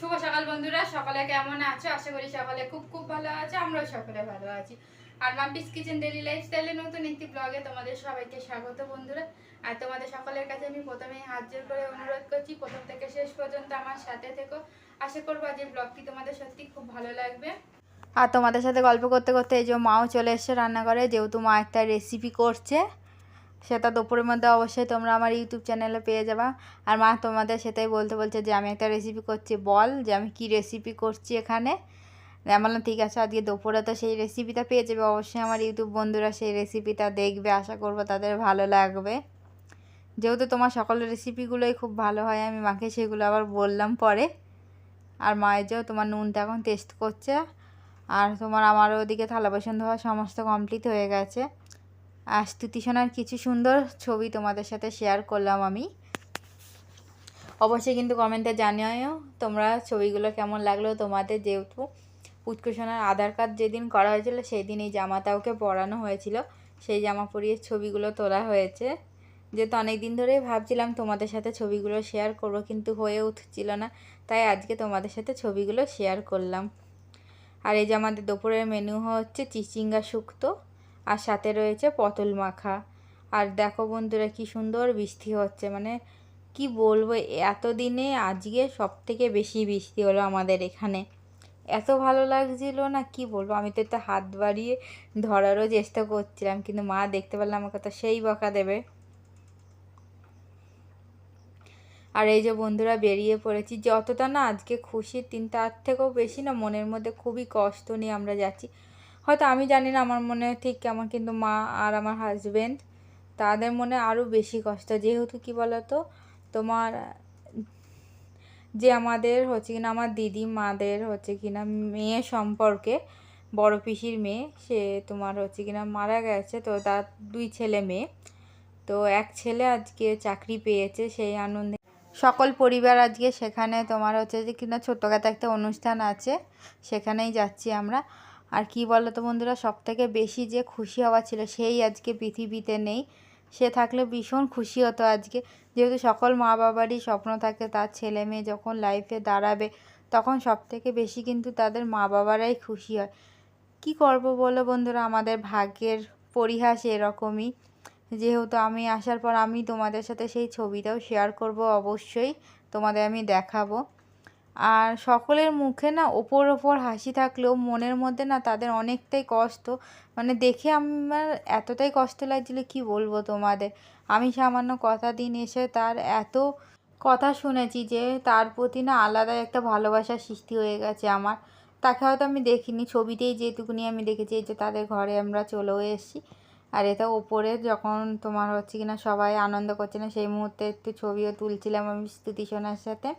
শুভ সকাল বন্ধুরা, সকলে কেমন আছো? আশা করি সকলে খুব খুব ভালো আছে, আমরাও সকলে ভালো আছি। আর মাম্পিস কিচেন ডেলি লাইফস্টাইলের নতুন একটি ব্লগে তোমাদের সবাইকে স্বাগত বন্ধুরা। আর তোমাদের সকলের কাছে আমি প্রথমেই হাত জোর করে অনুরোধ করছি, প্রথম থেকে শেষ পর্যন্ত আমার সাথে থেকো। আশা করব আজ এই ব্লগটি তোমাদের সত্যি খুব ভালো লাগবে। আর তোমাদের সাথে গল্প করতে করতে এই যে মাও চলে এসছে রান্নাঘরে, যেহেতু মা একটা রেসিপি করছে সেটা দুপুরের মধ্যে অবশ্যই তোমরা আমার ইউটিউব চ্যানেলে পেয়ে যাবা। আর মা তোমাদের সেটাই বলতে বলছে যে, আমি একটা রেসিপি করছি, বল যে আমি কি রেসিপি করছি এখানে? আমি বললাম, ঠিক আছে, আজকে দুপুরে তো সেই রেসিপিটা পেয়ে যাবে। অবশ্যই আমার ইউটিউব বন্ধুরা সেই রেসিপিটা দেখবে, আশা করব তাদের ভালো লাগবে। যেহেতু তোমার সকল রেসিপিগুলোই খুব ভালো হয়, আমি মাকে সেগুলো আবার বললাম পরে। আর মায়ের যেও তোমার নুনটা এখন টেস্ট করছে, আর তোমার আমার ওদিকে থালা বাসন ধোয়া সমস্ত কমপ্লিট হয়ে গেছে। আর স্তুতি সোনার কিছু সুন্দর ছবি তোমাদের সাথে শেয়ার করলাম আমি। অবশ্যই কিন্তু কমেন্টে জানিও তোমরা ছবিগুলো কেমন লাগল, তোমাদের যেহেতু পুচকু সোনার আধার কার্ড যেদিন করা হয়েছিল সেই দিন এই জামাটা ওকে পরানো হয়েছিল। সেই জামা পরিয়ে ছবিগুলো তোলা হয়েছে। যেহেতু অনেক দিন ধরেই ভাবছিলাম তোমাদের সাথে ছবিগুলো শেয়ার করব, কিন্তু হয়ে উঠছিল না। তাই আজকে তোমাদের সাথে ছবিগুলো শেয়ার করলাম। আর এই যে আমাদের দুপুরের মেনু হচ্ছে চিচিঙ্গা শুক্তো। আর সাথে রয়েছে পটল মাখা। আর দেখো বন্ধুরা কি সুন্দর বৃষ্টি হচ্ছে মানে কি বলব, এতদিনে আজকে সব থেকে বেশি বৃষ্টি হলো আমাদের এখানে। এত ভালো লাগছিল না, কি বলব, আমি তো একটু হাত বাড়িয়ে ধরারও চেষ্টা করছিলাম, কিন্তু মা দেখতে পারলে আমাকে তো সেই বকা দেবে। আর এই যে বন্ধুরা বেরিয়ে পড়েছি, যতটা না আজকে খুশির দিন, তার থেকেও বেশি না, মনের মধ্যে খুবই কষ্ট নিয়ে আমরা যাচ্ছি। হয়তো আমি জানি না, আমার মনে ঠিক কেমন কিন্তু মা আর আমার হাজবেন্ড তাদের মনে আরও বেশি কষ্ট। যেহেতু কি বলতো, তোমার, যে আমাদের হচ্ছে কিনা, আমার দিদি মাদের হচ্ছে কিনা মেয়ে সম্পর্কে, বড় পিসির মেয়ে, সে তোমার হচ্ছে কিনা মারা গেছে, তো তার দুই ছেলে মেয়ে। তো এক ছেলে আজকে চাকরি পেয়েছে সেই আনন্দে। সকল পরিবার আজকে সেখানে তোমার হচ্ছে যে কিনা ছোট্টখাটো একটা অনুষ্ঠান আছে, সেখানেই যাচ্ছি আমরা। আর কি বলো তো বন্ধুরা সব থেকে বেশি যে খুশি হওয়া ছিল সেই আজকে পৃথিবীতে নেই। সে থাকলে ভীষণ খুশি হতো আজকে। যেহেতু সকল মা বাবারই স্বপ্ন থাকে, তার ছেলে মেয়ে যখন লাইফে দাঁড়াবে, তখন সব থেকে বেশি কিন্তু তাদের মা বাবারাই খুশি হয়। কি করব বলো বন্ধুরা, আমাদের ভাগ্যের পরিহাস এরকমই। যেহেতু আমি আসার পর আমি তোমাদের সাথে সেই ছবিটাও শেয়ার করব অবশ্যই, তোমাদের আমি দেখাবো। আর সকলের মুখে না ওপর ওপর হাসি থাকলেও মনের মধ্যে না তাদের অনেকটাই কষ্ট। মানে দেখে আমার এতটাই কষ্ট লাগছিল, কি বলব তোমাদের? আমি সামান্য কথা দিন এসে তার এত কথা শুনেছি যে তার প্রতি না আলাদা একটা ভালোবাসার সৃষ্টি হয়ে গেছে আমার। তাকে হয়তো আমি দেখিনি, ছবিতেই যেটুকুনি আমি দেখেছি যে তাদের ঘরে আমরা চলেও এসেছি। আর এটা ওপরে যখন তোমার হচ্ছে কিনা সবাই আনন্দ করছে না, সেই মুহূর্তে একটু ছবিও তুলছিলাম আমি স্তুতি সোনার সাথে।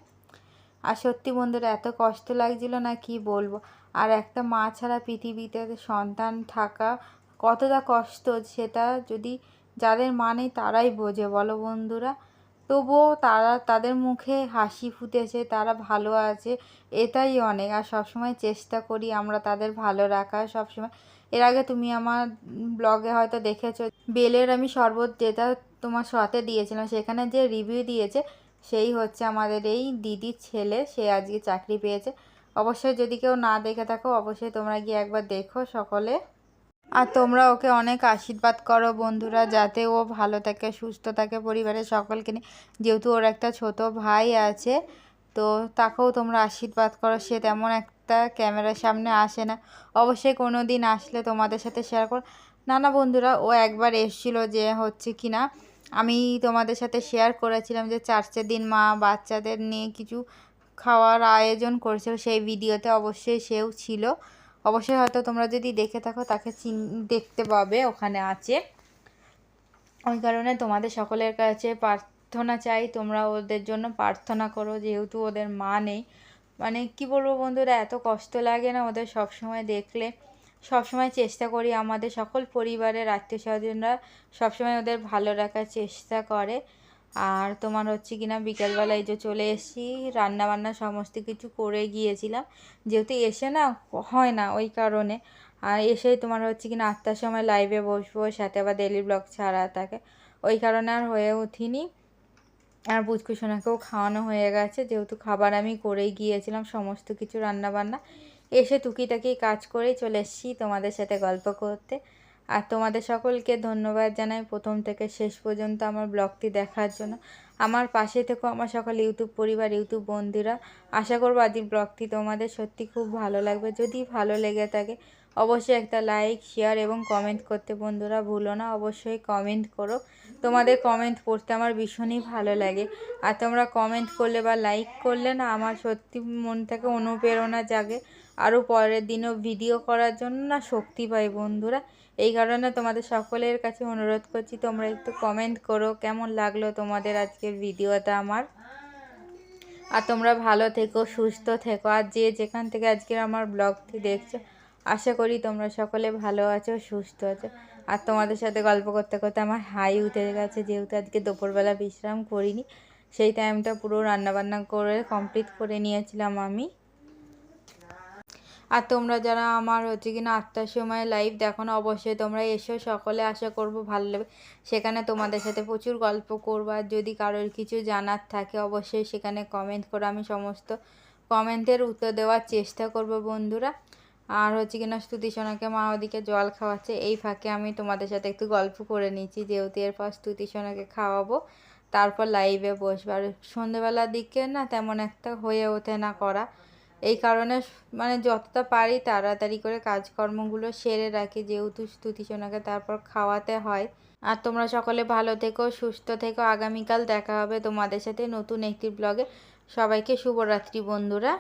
আর সত্যি বন্ধুরা, এত কষ্ট লাগছিল না কি বলব? আর একটা মা ছাড়া পৃথিবীতে সন্তান থাকা কতটা কষ্ট সেটা যদি যাদের মানে তারাই বোঝে, বলো বন্ধুরা। তবুও তারা তাদের মুখে হাসি ফুটেছে, তারা ভালো আছে, এটাই অনেক। আর সবসময় চেষ্টা করি আমরা তাদের ভালো রাখার সবসময়। এর আগে তুমি আমার ব্লগে হয়তো দেখেছ, বেলের আমি শরবত যেটা তোমার সাথে দিয়েছিলাম, সেখানে যে রিভিউ দিয়েছে সেই হচ্ছে আমাদের এই দিদির ছেলে, সে আজকে চাকরি পেয়েছে। অবশ্যই যদি কেউ না দেখে থাকো, অবশ্যই তোমরা গিয়ে একবার দেখো সকলে। আর তোমরা ওকে অনেক আশীর্বাদ করো বন্ধুরা, যাতে ও ভালো থাকে, সুস্থ থাকে পরিবারের সকলকে নিয়ে। যেহেতু ওর একটা ছোট ভাই আছে, তো তাকেও তোমরা আশীর্বাদ করো। সে তেমন একটা ক্যামেরার সামনে আসে না। অবশ্যই কোনো দিন আসলে তোমাদের সাথে শেয়ার করো। না না বন্ধুরা, ও একবার এসেছিল যে হচ্ছে কি না আমি তোমাদের সাথে শেয়ার করেছিলাম যে চার্চের দিন মা বাচ্চাদের নিয়ে কিছু খাওয়ার আয়োজন করেছিল, সেই ভিডিওতে অবশ্যই সেও ছিল। অবশ্যই হয়তো তোমরা যদি দেখে থাকো তাকে চিন, দেখতে পাবে, ওখানে আছে। ওই কারণে তোমাদের সকলের কাছে প্রার্থনা চাই, তোমরা ওদের জন্য প্রার্থনা করো, যেহেতু ওদের মা নেই। মানে কি বলব বন্ধুরা, এত কষ্ট লাগে না ওদের সব সময় দেখলে। সবসময় চেষ্টা করি আমাদের সকল পরিবারের আত্মীয় স্বজনরা সবসময় ওদের ভালো রাখার চেষ্টা করে। আর তোমার হচ্ছে কিনা বিকেলবেলা এই যে চলে এসেছি রান্না বান্না সমস্ত কিছু করে গিয়েছিলাম। যেহেতু এসে না হয় না ওই কারণে। আর এসেই তোমার হচ্ছে কি না আটটার সময় লাইভে বসবো, সাথে আবার ডেলি ব্লগ ছাড়া থাকে। ওই কারণে আর হয়ে উঠিনি। আর পুচকু সোনাকেও খাওয়ানো হয়ে গেছে। যেহেতু খাবার আমি করেই গিয়েছিলাম সমস্ত কিছু রান্না বান্না এসে টুকিটাকি কাজ করেই চলে এসেছি তোমাদের সাথে গল্প করতে। আর তোমাদের সকলকে ধন্যবাদ জানাই প্রথম থেকে শেষ পর্যন্ত আমার ব্লগটি দেখার জন্য। আমার পাশে থেকেও আমার সকল ইউটিউব পরিবার, ইউটিউব বন্ধুরা। আশা করব আজকের ব্লগটি তোমাদের সত্যি খুব ভালো লাগবে। যদি ভালো লেগে থাকে, অবশ্যই একটা লাইক শেয়ার এবং কমেন্ট করতে বন্ধুরা ভুলো না। অবশ্যই কমেন্ট করো। তোমাদের কমেন্ট পড়তে আমার ভীষণই ভালো লাগে। আর তোমরা কমেন্ট করলে বা লাইক করলে না, আমার সত্যি মন থেকে অনুপ্রেরণা জাগে। আরও পরের দিনও ভিডিও করার জন্য না শক্তি পাই বন্ধুরা। এই কারণে তোমাদের সকলের কাছে অনুরোধ করছি, তোমরা একটু কমেন্ট করো, কেমন লাগল তোমাদের আজকের ভিডিওটা আমার? আর তোমরা ভালো থেকো, সুস্থ থেকো, আর যে যেখান থেকে আজকের আমার ব্লগটি দেখছ, আশা করি তোমরা সকলে ভালো আছো, সুস্থ আছো। আর তোমাদের সাথে গল্প করতে করতে আমার হাই উঠে গেছে, যেহেতু আজকে দুপুরবেলা বিশ্রাম করিনি, সেই টাইমটা পুরো রান্নাবান্না করে কমপ্লিট করে নিয়েছিলাম আমি। আর তোমরা যারা আমার হচ্ছে কিনা আটটার সময় লাইভ দেখো না, অবশ্যই তোমরা এসো, সকলে আশা করব ভালো লাগবে। সেখানে তোমাদের সাথে প্রচুর গল্প করব, আর যদি কারোর কিছু জানার থাকে অবশ্যই সেখানে কমেন্ট করে আমি সমস্ত কমেন্টের উত্তর দেওয়ার চেষ্টা করব বন্ধুরা। আর হচ্ছে কিনা স্তুতি সোনাকে মা ওদিকে জল খাওয়াচ্ছে, এই ফাঁকে আমি তোমাদের সাথে একটু গল্প করে নিচ্ছি, যেহেতু এরপর স্তুতি সোনাকে খাওয়াবো, তারপর লাইভে বসবো। আর সন্ধেবেলার দিকে না তেমন একটা হয়ে ওঠে না করা। এই কারণে মানে যতটা পারি তাড়াতাড়ি করে কাজকর্মগুলো সেরে রাখি। যেহেতু স্তুতি সোনাকে তারপর খাওয়াতে হয়। আর তোমরা সকলে ভালো থেকো, সুস্থ থেকো। আগামীকাল দেখা হবে তোমাদের সাথে নতুন একটি ব্লগে সবাইকে শুভরাত্রি বন্ধুরা।